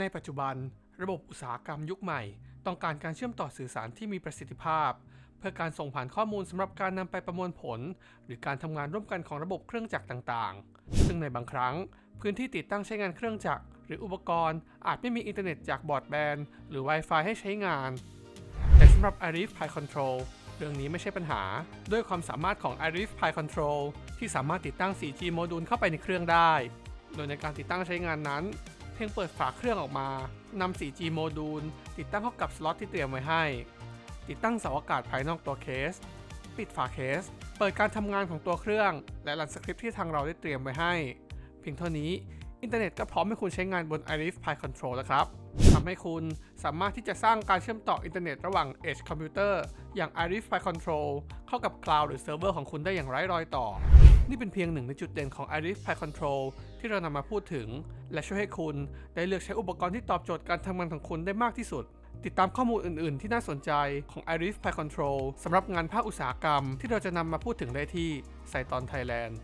ในปัจจุบัน ระบบอุตสาหกรรมยุคใหม่ ต้องการการเชื่อมต่อสื่อสารที่มีประสิทธิภาพ เพื่อการส่งผ่านข้อมูลสำหรับการนำไปประมวลผล หรือการทำงานร่วมกันของระบบเครื่องจักรต่างๆ ซึ่งในบางครั้ง พื้นที่ติดตั้งใช้งานเครื่องจักรหรืออุปกรณ์ อาจไม่มีอินเทอร์เน็ตจากบอร์ดแบนหรือ Wi-Fi ให้ใช้งาน แต่สำหรับ Arif Pi Control เรื่องนี้ไม่ใช่ปัญหา ด้วยความสามารถของ Arif Pi Control ที่สามารถติดตั้ง 4G โมดูลเข้าไปในเครื่องได้ โดยในการติดตั้งใช้งานนั้น พียงเปิดฝาเครื่องออกมานำ 4G โมดูล ติดตั้งเข้ากับสล็อตที่เตรียมไว้ให้ ติดตั้งเสาอากาศภายนอกตัวเคส ปิดฝาเคส เปิดการทำงานของตัวเครื่อง และรันสคริปต์ที่ทางเราได้เตรียมไว้ให้ เพียงเท่านี้ อินเทอร์เน็ตก็พร้อมให้คุณใช้งานบน Arif Pi Control แล้วครับทำให้คุณสามารถที่จะสร้างการเชื่อมต่ออินเทอร์เน็ตระหว่าง Edge Computer อย่าง Arif Pi Control เข้ากับ Cloud หรือเซิร์ฟเวอร์ของคุณได้อย่างไร้รอยต่อ นี่เป็นเพียงหนึ่งในจุดเด่นของ Arif Pi Control ที่เรานำมาพูดถึง และช่วยให้คุณได้เลือกใช้อุปกรณ์ที่ตอบโจทย์การทำงานของคุณได้มากที่สุดติดตามข้อมูลอื่น ๆ ที่น่าสนใจของ Arif Pi Control สำหรับงานภาคอุตสาหกรรมที่เราจะนำมาพูดถึงได้ที่ไซตอนไทยแลนด์